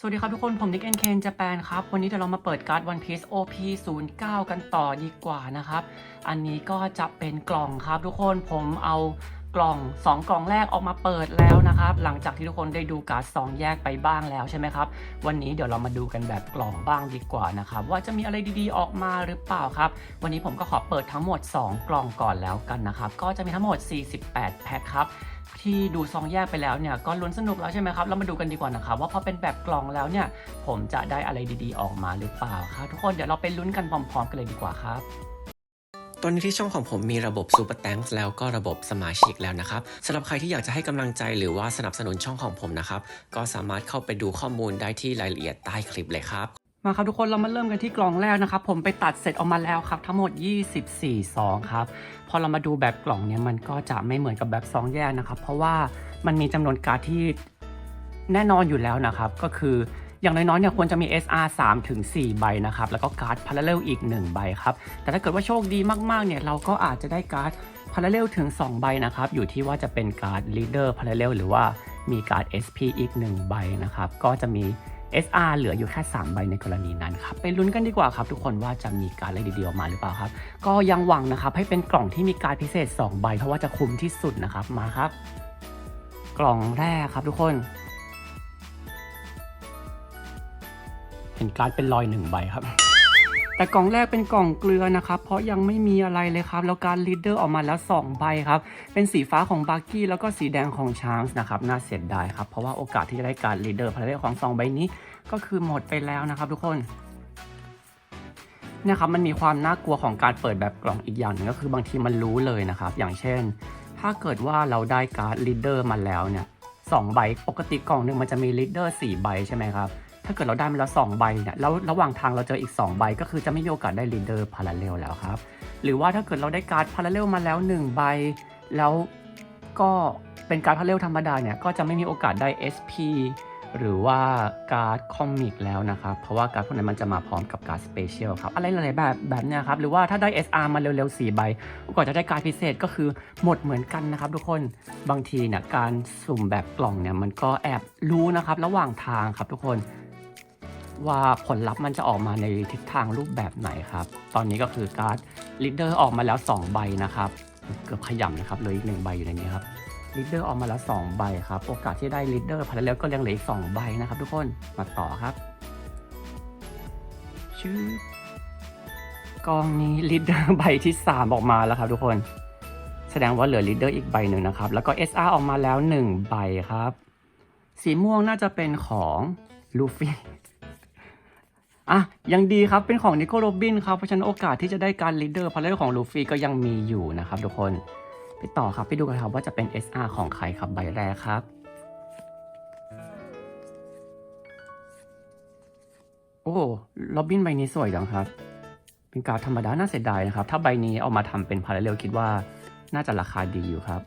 สวัสดีครับทุกคน ผมนิกเอ็นเคนจะแปนครับ วันนี้เดี๋ยวเรามาเปิดการ์ด One Piece OP 0 9 กันต่อดีกว่านะครับ อันนี้ก็จะเป็นกล่องครับทุกคนผมเอากล่อง 2 กล่องแรกออกมาเปิดแล้วนะครับ หลังจากที่ทุกคนได้ดูการ์ด2แยกไปบ้างแล้วใช่ไหมครับ วันนี้เดี๋ยวเรามาดูกันแบบกล่องบ้างดีกว่านะครับ ว่าจะมีอะไรดีๆออกมาหรือเปล่าครับ วันนี้ผมก็ขอเปิดทั้งหมด 2 กล่องก่อนแล้วกันนะครับ ก็จะมีทั้งหมด 48 แพ็คครับ ที่ดูซองแยกไปแล้วเนี่ยก็ลุ้นสนุกแล้วใช่ไหมครับ เรามาดูกันดีกว่านะครับว่าพอเป็นแบบกล่องแล้วเนี่ย ผมจะได้อะไรดีๆออกมาหรือเปล่าครับทุกคนเดี๋ยวเราไปลุ้นกันพร้อมๆกันเลยดีกว่าครับตอนนี้ที่ช่องของผมมีระบบ Super Thanks แล้วก็ระบบสมาชิกแล้วนะครับสำหรับใครที่อยากจะให้กำลังใจหรือว่าสนับสนุนช่องของผมนะครับ ก็สามารถเข้าไปดูข้อมูลได้ที่รายละเอียดใต้คลิปเลยครับ มาครับทุกคนเรามาเริ่มกันที่กล่องแรกนะครับ ผมไปตัดเสร็จออกมาแล้วครับ ทั้งหมด 24 ซองครับ พอเรามาดูแบบกล่องเนี่ยมันก็จะไม่เหมือนกับแบบซองแยกนะครับ เพราะว่ามันมีจำนวนการ์ดที่แน่นอนอยู่แล้วนะครับ ก็คืออย่างน้อยๆเนี่ยควรจะมี SR 3ถึง4ใบนะครับ แล้วก็การ์ด Parallel อีก 1 ใบครับ แต่ถ้าเกิดว่าโชคดีมากๆเนี่ยเราก็อาจจะได้การ์ด Parallel ถึง 2 ใบนะครับ อยู่ที่ว่าจะเป็นการ์ด Leader Parallel หรือว่ามีการ์ด SP อีก 1 ใบนะครับ ก็จะมี SR เหลืออยู่แค่ 3 ใบในกรณีนั้นครับไปลุ้นกันดีกว่าครับ ทุกคนว่าจะมีการอะไรดีๆออกมาหรือเปล่าครับ ก็ยังหวังนะครับให้เป็นกล่องที่มีการพิเศษ 2 ใบ เพราะว่าจะคุ้มที่สุดนะครับมาครับ กล่องแรกครับทุกคน เห็นการเป็นรอยหนึ่งใบครับ แต่กล่องแรกเป็นกล่องเกลือนะครับเพราะยังไม่มีอะไรเลยครับแล้วการลีดเดอร์ออกมาแล้ว 2 ใบครับเป็นสีฟ้าของบาร์กี้แล้วก็สีแดงของชา n ส์นะครับน่าเสียดายครับเพราะว่าโอกาสที่จะได้การลีดเดอร์พาเรลของ2ใบนี้ก็คือหมดไปแล้วนะครับทุกคนเนี่ยครับมันมีความน่ากลัวของการเปิดแบบกล่องอีกอย่างหนึงก็คือบางทีมันรู้เลยนะครับ อย่างเช่น ถ้าเกิดว่าเราได้การ์ดลีดเดอร์มาแล้วเนี่ยสองใบปกติกล่องหนึ่งมันจะมีลีดเดอร์สี่ใบใช่ไหมครับ ถ้าเกิดเราได้มาแล้วสองใบเนี่ยแล้วระหว่างทางเราเจออีก 2 ใบ ก็คือจะไม่มีโอกาสได้ลีดเดอร์พาราเรลแล้วครับ หรือว่าถ้าเกิดเราได้การ์ดพาราเรลมาแล้ว 1 ใบ แล้วก็เป็นการ์ดพาราเรลธรรมดาเนี่ยก็จะไม่มีโอกาสได้ SP หรือว่าการ์ดคอมิกแล้วนะครับ เพราะว่าการ์ดพวกนั้นมันจะมาพร้อมกับการ์ดสเปเชียลครับ อะไรหลายๆแบบแบบเนี้ยครับ หรือว่าถ้าได้ SR มาเร็วๆ 4 ใบโอกาสจะได้การ์ดพิเศษก็คือหมดเหมือนกันนะครับทุกคน บางทีเนี่ยการสุ่มแบบกล่องเนี่ยมันก็แอบรู้นะครับ ระหว่างทางครับทุกคน ว่าผลลัพธ์มันจะออกมาในทิศทางรูปแบบไหนครับ ตอนนี้ก็คือการ์ดลีดเดอร์ออกมาแล้ว 2 ใบนะครับ เกือบขยำนะครับเหลยอีกหนึ่งใบอยู่ในนี้ครับลีดเดอร์ออกมาแล้ว 2 ใบครับ โอกาสที่ได้ลีดเดอร์พาราเรลก็ยังเหลืออีก2ใบนะครับทุกคนมาต่อครับชื่อกองนี้ลีดเดอร์ใบที่ 3 ออกมาแล้วครับทุกคน แสดงว่าเหลือลีดเดอร์อีกใบหนึ่งนะครับ แล้วก็ SR ออกมาแล้ว 1 ใบครับ สีม่วงน่าจะเป็นของลูฟี่ อะยังดีครับเป็นของนิโคลโรบินครับ เพราะฉะนั้นโอกาสที่จะได้การลีดเดอร์พาเลของลูฟี่ก็ยังมีอยู่นะครับทุกคนไปต่อครับไปดูกันครับว่าจะเป็น SR ของใครครับใบแรกครับ โอ้โรบินใบนี้สวยจังครับ เป็นการธรรมดาน่าเสียดายนะครับ ถ้าใบนี้เอามาทำเป็นพาราเรลคิดว่าน่าจะราคาดีอยู่ครับ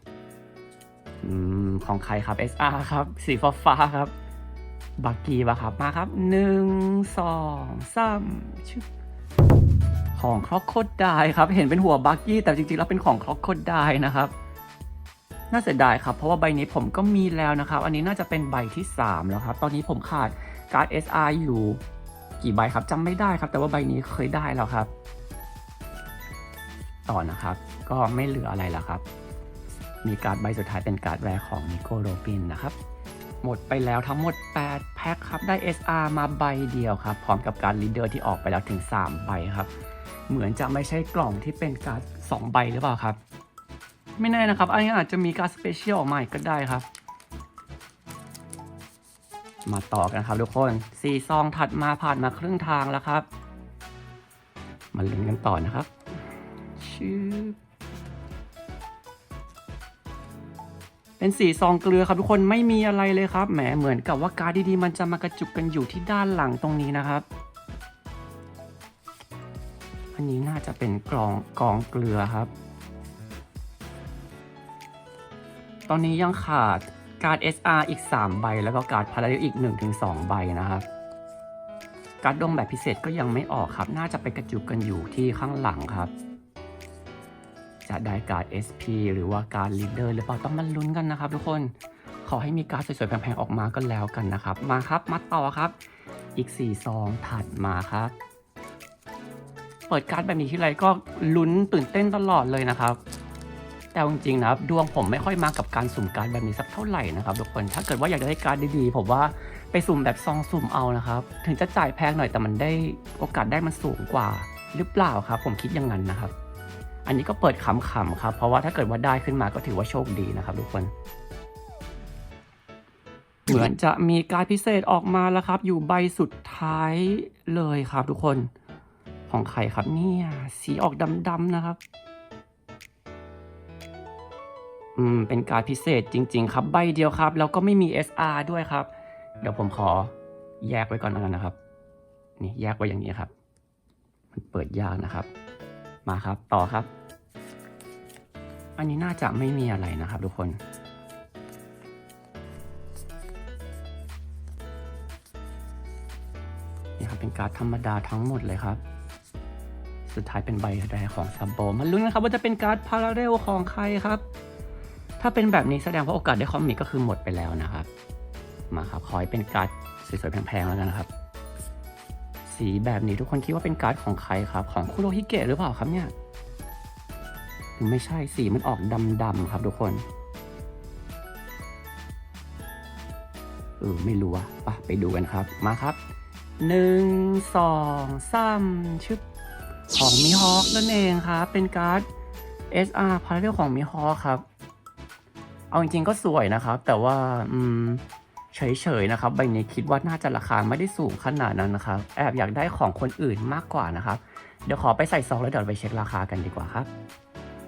อืมของใครครับ SR ครับ สีฟ้าฟ้าๆครับ บักกี้ปะครับ มาครับหนึ่งสองสามชึบของครอกโคดได้ครับ เห็นเป็นหัวบักกี้แต่จริงๆแล้วเป็นของครอกโคดได้นะครับ น่าเสียดายครับ เพราะว่าใบนี้ผมก็มีแล้วนะครับ อันนี้น่าจะเป็นใบที่ 3 แล้วครับ ตอนนี้ผมขาดการ์ด SR อยู่กี่ใบครับจำไม่ได้ครับ แต่ว่าใบนี้เคยได้แล้วครับ ต่อนะครับ ก็ไม่เหลืออะไรแล้วครับ มีการ์ดใบสุดท้ายเป็นการ์ดแรกของนิโคโรบินนะครับ หมดไปแล้วทั้งหมด 8 แพ็คครับ ได้ SR มาใบเดียวครับ พร้อมกับการลีดเดอร์ที่ออกไปแล้วถึง 3 ใบครับ เหมือนจะไม่ใช่กล่องที่เป็นการด2ใบหรือเปล่าครับ ไม่แน่นะครับ อันนี้อาจจะมีการสเปเชียลออกมากก็ได้ครับ มาต่อกันครับทุกคน 4 ซองถัดมาผ่านมาครึ่งทางแล้วครับ มาลุ้นกันต่อนะครับชื่อ เป็นสีซองเกลือครับทุกคนไม่มีอะไรเลยครับแหมเหมือนกับว่าการดดีๆมันจะมากระจุกกันอยู่ที่ด้านหลังตรงนี้นะครับ อันนี้น่าจะเป็นกล่องกองเกลือครับ ตอนนี้ยังขาดการ์ด SR อีก 3 ใบ แล้วก็การ์ดพาราเรลอีก 1-2 ใบนะครับการ์ดดงแบบพิเศษก็ยังไม่ออกครับ น่าจะไปกระจุกกันอยู่ที่ข้างหลังครับ จะได้การ์ด SP หรือว่าการ์ดลีดเดอร์หรือเปล่าต้องมาลุ้นกันนะครับ ทุกคนขอให้มีการดสวยๆแพงๆออกมาก็แล้วกันนะครับ มาครับมาต่อครับ อีก4ซองถัดมาครับ เปิดการ์ดแบบนี้ที่ไรก็ลุ้นตื่นเต้นตลอดเลยนะครับ แต่จริงๆนะครับดวงผมไม่ค่อยมากับการสุ่มการ์ดแบบนี้สักเท่าไหร่นะครับทุกคนถ้าเกิดว่าอยากได้การ์ดดีๆผมว่าไปสุ่มแบบซองสุ่มเอานะครับ ถึงจะจ่ายแพงหน่อยแต่มันได้โอกาสได้มันสูงกว่าหรือเปล่าครับ ผมคิดอย่างนั้นนะครับ อันนี้ก็เปิดขำๆครับ เพราะว่าถ้าเกิดว่าได้ขึ้นมาก็ถือว่าโชคดีนะครับทุกคน เหมือนจะมีการดพิเศษออกมาแล้วครับ อยู่ใบสุดท้ายเลยครับทุกคน ของใครครับเนี่ยสีออกดำๆนะครับ อืม เป็นการดพิเศษจริง ๆ ครับ ใบเดียวครับ แล้วก็ไม่มี SR ด้วยครับ เดี๋ยวผมขอแยกไว้ก่อนแล้วกันนะครับ นี่แยกไว้อย่างนี้ครับ มันเปิดยากนะครับ มาครับต่อครับ อันนี้น่าจะไม่มีอะไรนะครับทุกคนนี่ครับเป็นการ์ดธรรมดาทั้งหมดเลยครับ สุดท้ายเป็นใบแรกของซัมโบมาลุ้นกันครับว่าจะเป็นการ์ดพาราเรลของใครครับ ถ้าเป็นแบบนี้แสดงว่าโอกาสได้คอมิกก็คือหมดไปแล้วนะครับ มาครับขอให้เป็นการ์ดสวยๆแพงๆแล้วกันนะครับ สีแบบนี้ทุกคนคิดว่าเป็นการ์ดของใครครับ ของคุโรฮิเกะหรือเปล่าครับเนี่ยไม่ใช่สีมันออกดำๆครับทุกคนเออไม่รู้อะปะไปดูกันครับมาครับหนึ่งสองสามชึบของมิฮอคนั่นเองครับเป็นการ์ด SR พาราเรลของมิฮอคครับ เอาจริงๆก็สวยนะครับ แต่ว่าอืม เฉยๆนะครับใบนี้คิดว่าน่าจะราคาไม่ได้สูงขนาดนั้นนะครับ แอบอยากได้ของคนอื่นมากกว่านะครับ เดี๋ยวขอไปใส่ซองแล้วเดี๋ยวไปเช็คราคากันดีกว่าครับ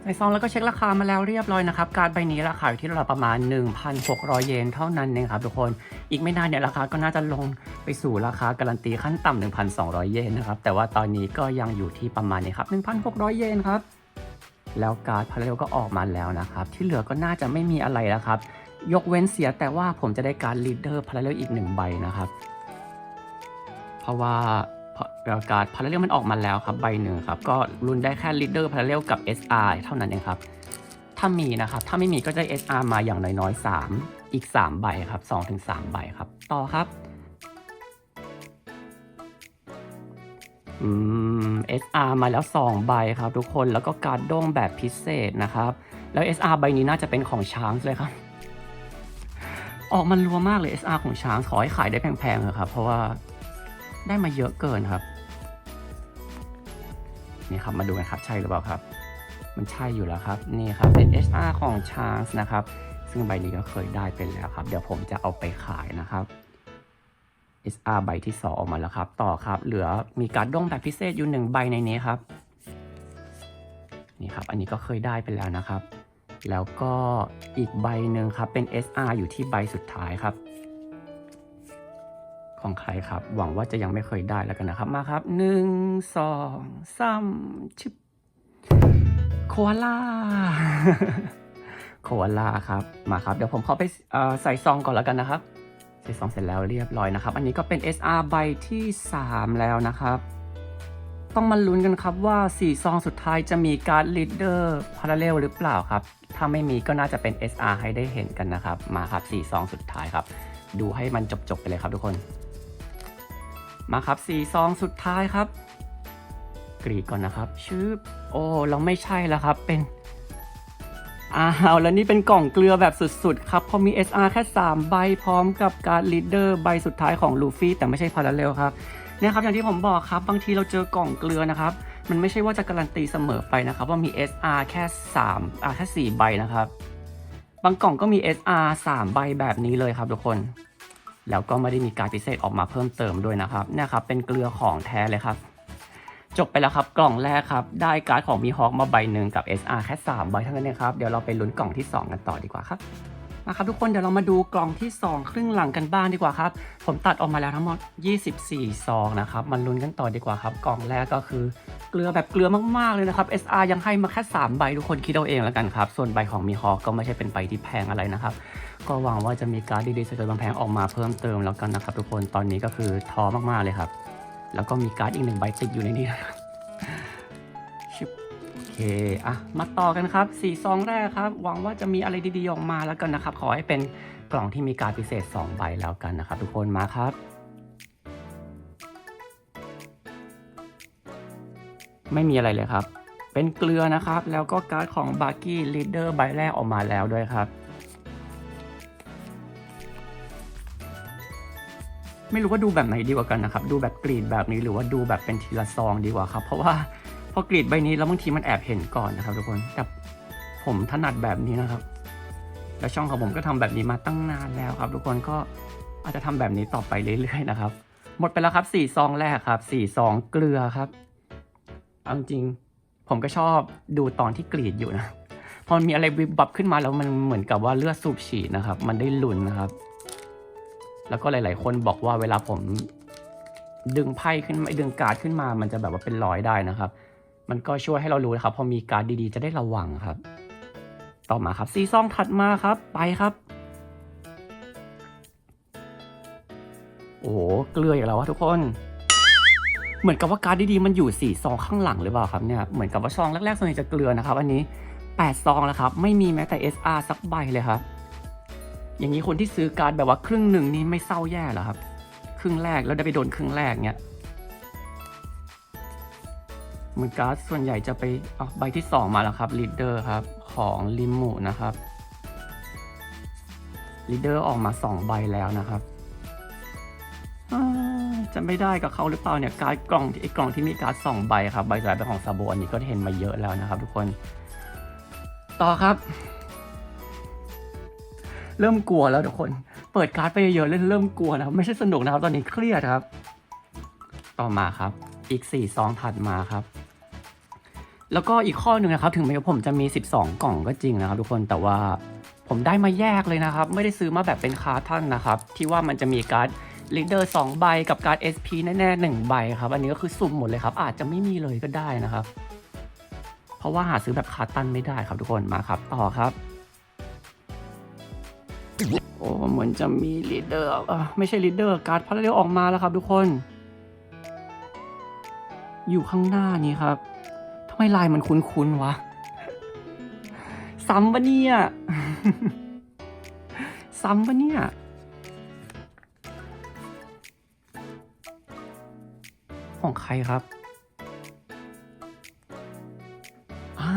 ใส่ซองแล้วก็เช็คราคามาแล้วเรียบร้อยนะครับ การใบนี้ราคาอยู่ที่ระดับประมาณ 1,600 เยนเท่านั้นเองครับทุกคน อีกไม่นานเนี่ยราคาก็น่าจะลงไปสู่ราคาการันตีขั้นต่ำ1,200 เยนนะครับ แต่ว่าตอนนี้ก็ยังอยู่ที่ประมาณนี้ครับ 1,600 เยนครับ แล้วการ์ดพาราเรลก็ออกมาแล้วนะครับ ที่เหลือก็น่าจะไม่มีอะไรแล้วครับ ยกเว้นเสียแต่ว่าผมจะได้การลีดเดอร์พาราเรลอีกหนึ่งใบนะครับ เพราะว่าการพาราเรลมันออกมาแล้วครับใบหนึ่งครับ ก็รุนได้แค่ลีดเดอร์พาราเรลกับ SR เท่านั้นเองครับ ถ้ามีนะครับ ถ้าไม่มีก็จะ SR มาอย่างน้อยๆ 3 อีก 3 ใบครับ2-3 ใบครับ ต่อครับอืม SR มาแล้ว 2 ใบครับทุกคนแล้วก็การดด้งแบบพิเศษนะครับ แล้ว SR ใบนี้น่าจะเป็นของช้างเลยครับ ออกมันรัวมากเลย SR ของช้างขอให้ขายได้แพงๆเถอะครับ เพราะว่าได้มาเยอะเกินครับ นี่ครับมาดูกันครับใช่หรือเปล่าครับ มันใช่อยู่แล้วครับ นี่ครับเป็น SR ของช้างนะครับ ซึ่งใบนี้ก็เคยได้เป็นแล้วครับ เดี๋ยวผมจะเอาไปขายนะครับ SR ใบที่ 2 ออกมาแล้วครับ ต่อครับ เหลือมีการ์ดด้งแบบพิเศษอยู่หนึ่งใบในนี้ครับ นี่ครับ อันนี้ก็เคยได้ไปแล้วนะครับ แล้วก็อีกใบหนึ่งครับเป็น SR อยู่ที่ใบสุดท้ายครับ ของใครครับ หวังว่าจะยังไม่เคยได้แล้วกันนะครับ มาครับหนึ่งสองสามชิบโคอาล่าโคอาล่าครับมาครับ เดี๋ยวผมขอไปใส่ซองก่อนแล้วกันนะครับ ใส่ซองเสร็จแล้วเรียบร้อยนะครับ อันนี้ก็เป็น SR ใบที่ 3 แล้วนะครับ ต้องมาลุ้นกันครับว่า 4 ซองสุดท้ายจะมีการ์ดลีดเดอร์พาราเรลหรือเปล่าครับ ถ้าไม่มีก็น่าจะเป็น SR ให้ได้เห็นกันนะครับ มาครับ 4 ซองสุดท้ายครับ ดูให้มันจบๆไปเลยครับทุกคน มาครับ 4 ซองสุดท้ายครับ กรีดก่อนนะครับ ชื่อโอ้เราไม่ใช่แล้วครับ เป็นอ้าวแล้วนี่เป็นกล่องเกลือแบบสุดๆ ครับ พอมี SR แค่ 3 ใบพร้อมกับการลีดเดอร์ใบสุดท้ายของลูฟี่แต่ไม่ใช่พาราเรลครับ เนี่ยครับอย่างที่ผมบอกครับบางทีเราเจอกล่องเกลือนะครับ มันไม่ใช่ว่าจะการันตีเสมอไปนะครับ ว่ามี SR แค่3อ่าแค่4ใบนะครับ บางกล่องก็มี SR 3 ใบแบบนี้เลยครับทุกคน แล้วก็ไม่ได้มีการพิเศษออกมาเพิ่มเติมด้วยนะครับเนี่ยครับเป็นเกลือของแท้เลยครับ จบไปแล้วครับกล่องแรกครับได้การ์ดของมีฮอคมาใบหนึ่งกับ SR แค่3ใบเท่านั้นเองครับเดี๋ยวเราไปลุ้นกล่องที่ 2 กันต่อดีกว่าครับ มาครับทุกคนเดี๋ยวเรามาดูกล่องที่ 2 ครึ่งหลังกันบ้างดีกว่าครับ ผมตัดออกมาแล้วทั้งหมด 24 ซองนะครับมาลุ้นกันต่อดีกว่าครับ กล่องแรกก็คือเกลือแบบเกลือมากๆเลยนะครับ SR ยังให้มาแค่ 3 ใบทุกคนคิดเอาเองแล้วกันครับ ส่วนใบของมีฮอก็ไม่ใช่เป็นใบที่แพงอะไรนะครับ ก็หวังว่าจะมีการ์ดดีๆสวยๆแพงออกมาเพิ่มเติมแล้วกันนะครับ ทุกคนตอนนี้ก็คือท้อมากๆเลยครับ แล้วก็มีการ์ดอีกหนึ่งใบติดอยู่ในนี้นะครับ เคเคอะมาต่อกันครับสี่ซองแรกครับ หวังว่าจะมีอะไรดีๆออกมาแล้วกันนะครับ ขอให้เป็นกล่องที่มีการพิเศษ 2 ใบแล้วกันนะครับ ทุกคนมาครับ ไม่มีอะไรเลยครับ เป็นเกลือนะครับ แล้วก็การ์ดของบาร์กี้ลีดเดอร์ใบแรกออกมาแล้วด้วยครับไม่รู้ว่าดูแบบไหนดีกว่ากันนะครับ ดูแบบกรีดแบบนี้หรือว่าดูแบบเป็นทีละซองดีกว่าครับ เพราะว่า พอกรีดใบนี้แล้วบางทีมันแอบเห็นก่อนนะครับทุกคนแต่ผมถนัดแบบนี้นะครับ แล้วช่องของผมก็ทำแบบนี้มาตั้งนานแล้วครับ ทุกคนก็อาจจะทำแบบนี้ต่อไปเรื่อยๆนะครับ หมดไปแล้วครับสี่ซองแรกครับสี่ซองเกลือครับเอาจริงผมก็ชอบดูตอนที่กรีดอยู่นะพอมันมีอะไรวิบวับขึ้นมาแล้วมันเหมือนกับว่าเลือดสูบฉีดนะครับ มันได้ลุ้นนะครับ แล้วก็หลาย ๆ คนบอกว่าเวลาผมดึงไพ่ขึ้นมาดึงการ์ดขึ้นมา มันจะแบบว่าเป็นรอยได้นะครับ มันก็ช่วยให้เรารู้นะครับ พอมีการ์ดดีๆ จะได้ระวังครับ ต่อมาครับซีซองถัดมาครับ ไปครับ โอ้โหเกลืออีกแล้ววะทุกคน เหมือนกับว่าการ์ดดีๆมันอยู่สี่ซองข้างหลังหรือเปล่าครับเนี่ยเหมือนกับว่าซองแรกๆส่วนใหญ่จะเกลือนะครับ อันนี้แปดซองแล้วครับ ไม่มีแม้แต่ SR สักใบเลยครับ อย่างนี้คนที่ซื้อการ์ดแบบว่าครึ่งหนึ่งนี่ไม่เศร้าแย่หรอครับ ครึ่งแรกแล้วได้ไปโดนครึ่งแรกเนี้ย มือนการ์ดส่วนใหญ่จะไปเอาใบที่สองมาแล้วครับลีดเดอร์ครับของลิมูนะครับลีดเดอร์ออกมาสองใบแล้วนะครับจะไม่ได้กับเขาหรือเปล่าเนี่ยการ์ดกล่องไอ้กล่องที่มีการ์ดสองใบครับใบสุดท้ายเป็นของซาโบอันนี้ก็เห็นมาเยอะแล้วนะครับ ทุกคน ต่อครับ เริ่มกลัวแล้วทุกคน เปิดการ์ดไปเยอะๆเล่นเริ่มกลัวนะไม่ใช่สนุกนะครับ ตอนนี้เครียดครับ ต่อมาครับ อีก4ซองถัดมาครับ แล้วก็อีกข้อหนึ่งนะครับ ถึงแม้ว่าผมจะมี 12 กล่องก็จริงนะครับ ทุกคนแต่ว่าผมได้มาแยกเลยนะครับ ไม่ได้ซื้อมาแบบเป็นคาร์ทันนะครับ ที่ว่ามันจะมีการ์ดลีดเดอร์2ใบกับการ์ด SP แน่ๆ1ใบครับ อันนี้ก็คือสุ่มหมดเลยครับ อาจจะไม่มีเลยก็ได้นะครับ เพราะว่าหาซื้อแบบคาร์ตันไม่ได้ครับทุกคนมาครับ ต่อครับ โอ้เหมือนจะมีลีดเดอร์ไม่ใช่ลีดเดอร์การ์ดพาราเรลออกมาแล้วครับ ทุกคน อยู่ข้างหน้านี้ครับ ทำไมลายมันคุ้นๆวะ ซ้ำปะเนี่ย ซ้ำปะเนี่ย ของใครครับอ่า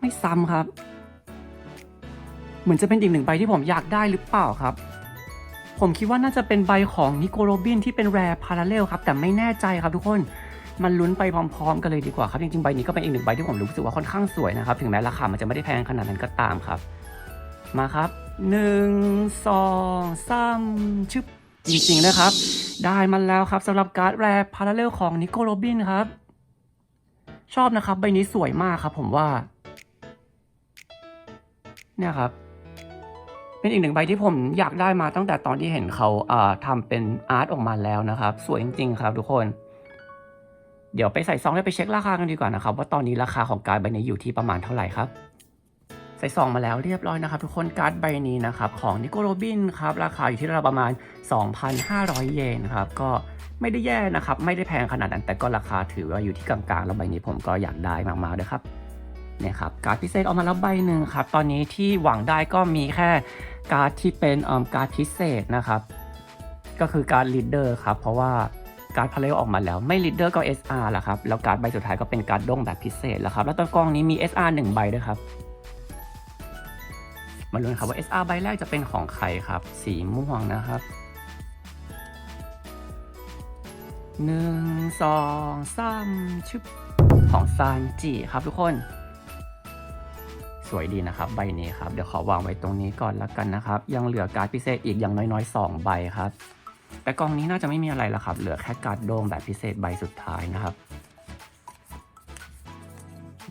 ไม่ซ้ำครับ เหมือนจะเป็นอีกหนึ่งใบที่ผมอยากได้หรือเปล่าครับ ผมคิดว่าน่าจะเป็นใบของนิโคโรบินที่เป็นแรร์พาราเลลครับ แต่ไม่แน่ใจครับทุกคนมันลุ้นไปพร้อมๆกันเลยดีกว่าครับ จริงๆ ใบนี้ก็เป็นอีกหนึ่งใบที่ผมรู้สึกว่าค่อนข้างสวยนะครับ ถึงแม้ราคามันจะไม่ได้แพงขนาดนั้นก็ตามครับ มาครับหนึ่งสองสามชึบจริงๆนะครับ ได้มาแล้วครับสำหรับการ์ดแรร์พาราเลลของนิโคโรบินครับ ชอบนะครับ ใบนี้สวยมากครับ ผมว่าเนี่ยครับ เป็นอีกหนึ่งใบที่ผมอยากได้มาตั้งแต่ตอนที่เห็นเขาอ่าทำเป็นอาร์ตออกมาแล้วนะครับ สวยจริงๆครับทุกคน เดี๋ยวไปใส่ซองแล้วไปเช็คราคากันดีกว่านะครับ ว่าตอนนี้ราคาของการ์ดใบนี้อยู่ที่ประมาณเท่าไหร่ครับใส่ซองมาแล้วเรียบร้อยนะครับ ทุกคนการ์ดใบนี้นะครับ ของนิโคโรบินครับ ราคาอยู่ที่ราประมาณ 2,500 เยนครับ ก็ไม่ได้แย่นะครับ ไม่ได้แพงขนาดนั้นแต่ก็ราคาถือว่าอยู่ที่กลางๆ แล้วใบนี้ผมก็อยากได้มากๆด้วยครับ เนี่ยครับการ์ดพิเศษออกมาแล้วใบหนึ่งครับตอนนี้ที่หวังได้ก็มีแค่การ์ดที่เป็นออการ์ดพิเศษนะครับ ก็คือการ์ดลีดเดอร์ครับเพราะว่าการ์ดพาเลออกมาแล้วไม่ลีดเดอร์ก็ SR ละครับแล้วการ์ดใบสุดท้ายก็เป็นการ์ดด้งแบบพิเศษแล้วครับแล้วตัวกล้องนี้มี SR 1 ใบด้วยครับมาลุ้นครับว่า SR ใบแรกจะเป็นของใครครับ สีม่วงนะครับหนึ่งสองสามชึบของซานจิครับทุกคน สวยดีนะครับ ใบนี้ครับ เดี๋ยวขอวางไว้ตรงนี้ก่อนแล้วกันนะครับ ยังเหลือการ์ดพิเศษอีกอย่างน้อยๆ 2 ใบครับ แต่กล่องนี้น่าจะไม่มีอะไรแล้วครับ เหลือแค่การ์ดโดงแบบพิเศษใบสุดท้ายนะครับ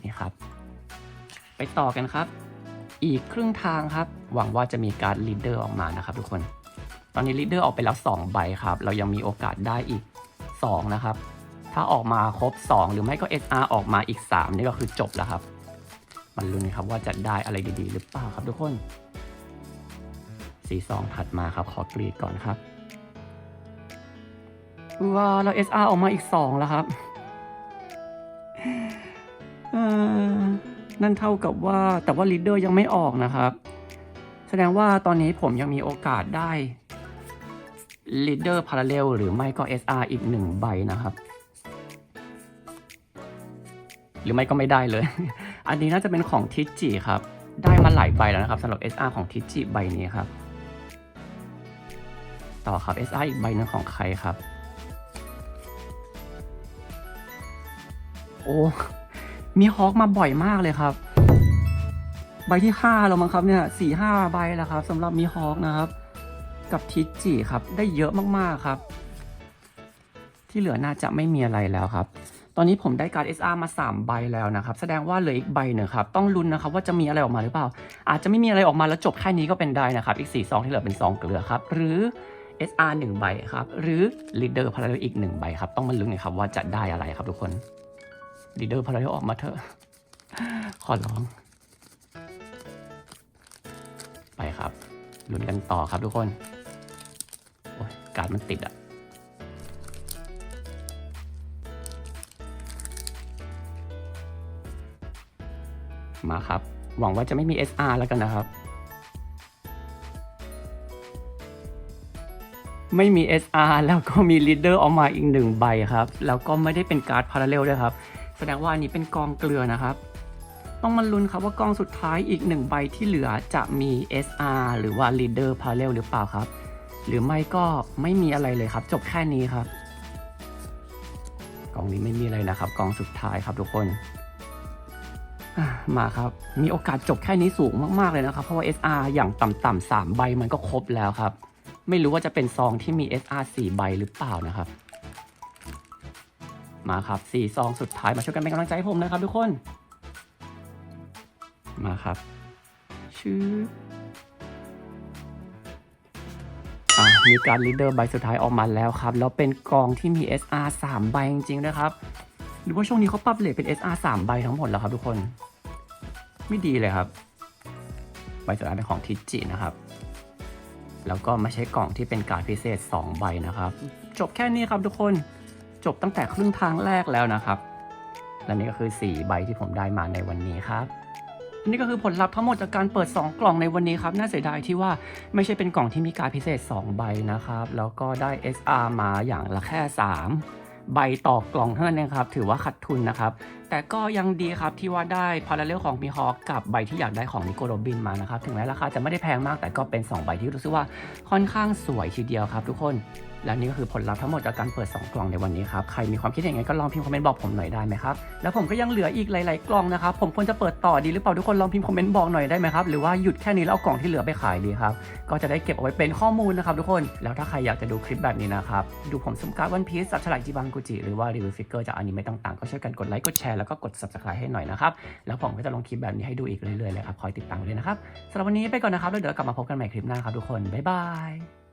นี่ครับ ไปต่อกันครับ อีกครึ่งทางครับ หวังว่าจะมีการลีดเดอร์ออกมานะครับ ทุกคน ตอนนี้ลีดเดอร์ออกไปแล้ว 2 ใบครับ เรายังมีโอกาสได้อีก 2 นะครับ ถ้าออกมาครบ 2 หรือไม่ก็ SR ออกมาอีก 3 นี่ก็คือจบแล้วครับ มันลุ้นครับว่าจะได้อะไรดีๆ หรือเปล่าครับทุกคน สีซองถัดมาครับขอกรีดก่อนครับว้าวแล้ว SR ออกมาอีก 2 แล้วครับ นั่นเท่ากับว่าแต่ว่าลีดเดอร์ยังไม่ออกนะครับ แสดงว่าตอนนี้ผมยังมีโอกาสได้ leader parallel หรือไม่ก็ SR อีกหนึ่งใบนะครับ หรือไม่ก็ไม่ได้เลย อันนี้น่าจะเป็นของทิจิครับ ได้มาหลายใบแล้วนะครับสำหรับ SR ของทิจิใบนี้ครับ ต่อครับ SR อีกใบนึงของใครครับ โอ้มีฮอคมาบ่อยมากเลยครับ ใบที่ห้าแล้วมั้งครับเนี่ยสี่ห้าใบแล้วครับสำหรับมีฮอคนะครับ กับทิจิครับได้เยอะมากๆครับ ที่เหลือน่าจะไม่มีอะไรแล้วครับ ตอนนี้ผมได้การ์ด SR มา 3 ใบแล้วนะครับ แสดงว่าเหลืออีกใบหนึ่งครับ ต้องลุ้นนะครับว่าจะมีอะไรออกมาหรือเปล่า อาจจะไม่มีอะไรออกมาแล้วจบแค่นี้ก็เป็นได้นะครับ อีก 4 ซองที่เหลือเป็นซองเกลือครับ หรือ SR 1 ใบครับ หรือ Leader Parallel อีก 1 ใบครับ ต้องมาลุ้นกันครับว่าจะได้อะไรครับทุกคน Leader Parallel ออกมาเถอะ ขอร้อง ไปครับลุ้นกันต่อครับทุกคน โอ้ยการดมันติดอะ มาครับ หวังว่าจะไม่มี SR แล้วกันนะครับ ไม่มี SR แล้วก็มี Leader ออกมาอีกหนึ่งใบครับ แล้วก็ไม่ได้เป็นการ์ดพาราเรลด้วยครับ แสดงว่าอันนี้เป็นกองเกลือนะครับ ต้องมาลุ้นครับว่ากองสุดท้ายอีกหนึ่งใบที่เหลือจะมี SR หรือว่า Leader Parallel หรือเปล่าครับ หรือไม่ก็ไม่มีอะไรเลยครับ จบแค่นี้ครับกองนี้ไม่มีอะไรนะครับกองสุดท้ายครับทุกคน มาครับ มีโอกาสจบแค่นี้สูงมาก ๆ เลยนะครับ เพราะว่า SR อย่างต่ำๆสามใบมันก็ครบแล้วครับ ไม่รู้ว่าจะเป็นซองที่มี SR 4 ใบหรือเปล่านะครับ มาครับ4ซองสุดท้ายมาช่วยกันเป็นกำลังใจให้ผมนะครับทุกคน มาครับชื่ออะมีการลีดเดอร์ใบสุดท้ายออกมาแล้วครับ แล้วเป็นกองที่มี SR 3 ใบจริงๆนะครับ หรือว่าช่วงนี้เขาปรับเลทเป็น SR 3 ใบทั้งหมดแล้วครับทุกคน ไม่ดีเลยครับใบสุดท้ายเป็นของทิจินะครับ แล้วก็ไม่ใช่กล่องที่เป็นการพิเศษ 2 ใบนะครับ จบแค่นี้ครับทุกคนจบตั้งแต่ครึ่งทางแรกแล้วนะครับ และนี่ก็คือ 4 ใบที่ผมได้มาในวันนี้ครับนี่ก็คือผลลัพธ์ทั้งหมดจากการเปิด 2 กล่องในวันนี้ครับ น่าเสียดายที่ว่าไม่ใช่เป็นกล่องที่มีการพิเศษ 2 ใบนะครับ แล้วก็ได้ SR มาอย่างละแค่ 3 ใบต่อกล่องเท่านั้นเองครับถือว่าขาดทุนนะครับ แต่ก็ยังดีครับที่ว่าได้พาราเรลของมีฮอกับใบที่อยากได้ของนิโคโรบินมานะครับ ถึงแม้ราคาจะไม่ได้แพงมากแต่ก็เป็น 2 ใบที่รู้สึกว่าค่อนข้างสวยทีเดียวครับทุกคน และนี่ก็คือผลลัพธ์ทั้งหมดจากการเปิด 2 กล่องในวันนี้ครับ ใครมีความคิดเห็นยังไงก็ลองพิมพ์คอมเมนต์บอกผมหน่อยได้ไหมครับ แล้วผมก็ยังเหลืออีกหลาย ๆ กล่องนะครับ ผมควรจะเปิดต่อดีหรือเปล่าทุกคนลองพิมพ์คอมเมนต์บอกหน่อยได้ไหมครับ หรือว่าหยุดแค่นี้แล้วเอากล่องที่เหลือไปขายดีครับ ก็จะได้เก็บเอาไว้เป็นข้อมูลนะครับทุกคน แล้วถ้าใครอยากจะดูคลิปแบบนี้นะครับ ดูผมสมการวันพีซสับฉลากจิบังกุจิหรือว่ารีวิวฟิกเกอร์จากอนิเมะต่าง ๆ ก็ช่วยกันกดไลค์ กดแชร์แล้วก็กด subscribe ให้หน่อยนะครับ แล้วผมก็จะลงคลิปแบบนี้ให้ดูอีกเรื่อยๆเลยครับ คอยติดตามเลยนะครับสำหรับวันนี้ไปก่อนนะครับแล้วเดี๋ยวกลับมาพบกันใหม่คลิปหน้าครับทุกคนบ๊ายบาย